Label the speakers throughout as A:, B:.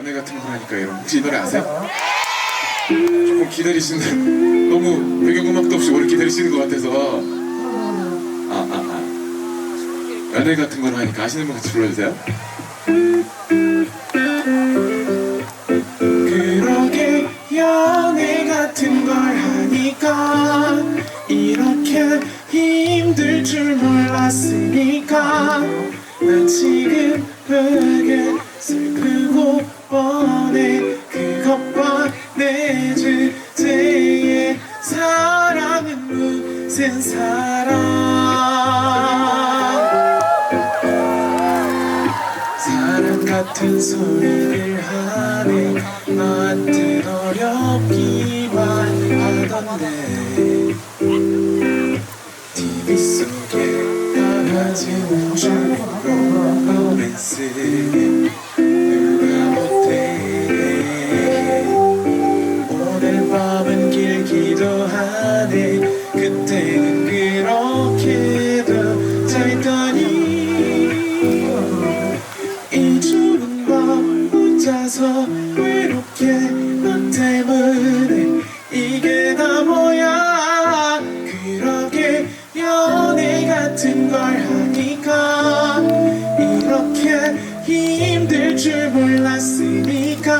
A: 연애 같은 거 하니까 여러분 혹시 이 노래 아세요? 조금 기다리시는 너무 배경음악도 없이 오래 기다리시는 것 같아서. 아아 아, 연애 같은 걸 하니까 아시는 분 같이 불러주세요. 그러게 연애 같은 걸 하니까 이렇게 힘들 줄 몰랐으니까 나 지금 되게 슬 무슨 사랑 사랑 같은 소리를 하네. 나한텐 어렵기만 하던데. TV 속에 나가지는 주인공 로맨스 같은 걸 하니까 이렇게 힘들 줄 몰랐으니까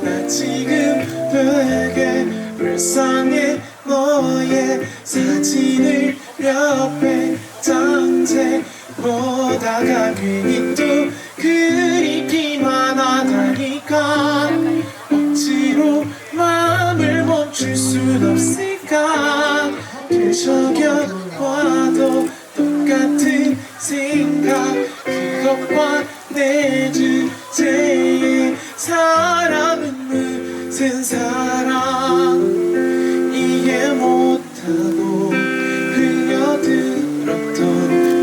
A: 나 지금 되게 불쌍해 너의 사진을 몇백 장째 보다가 괜히 또 그리기만 하다니까 억지로 마음을 멈출 순 없을까 되새겨 봐도 똑같은 생각. 그것과 내 주제에 사랑은 무슨 사랑? 이해 못하고 흘려들었던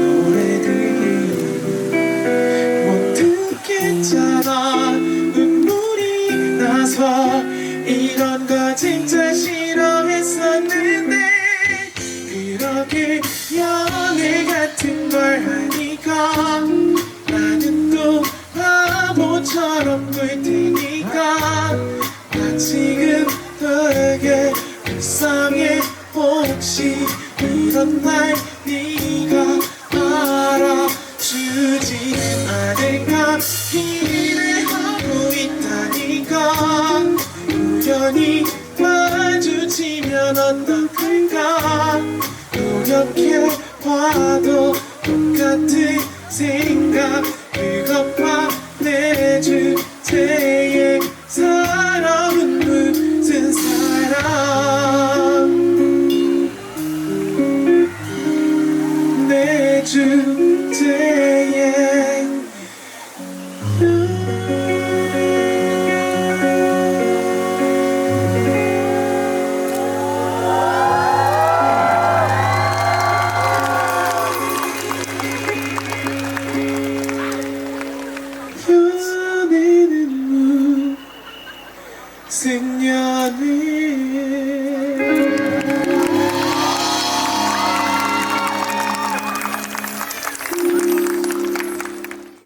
A: 노래들. 못 듣겠잖아. 눈물이 나서 굴 테니까 나 지금 되게 불쌍해 혹시 이런 날 네가 알아주지 않을까. 기대하고 있다니까. 우연히 마주치면 어떡할까. 노력해 봐도 똑같은 생각. 그것 내주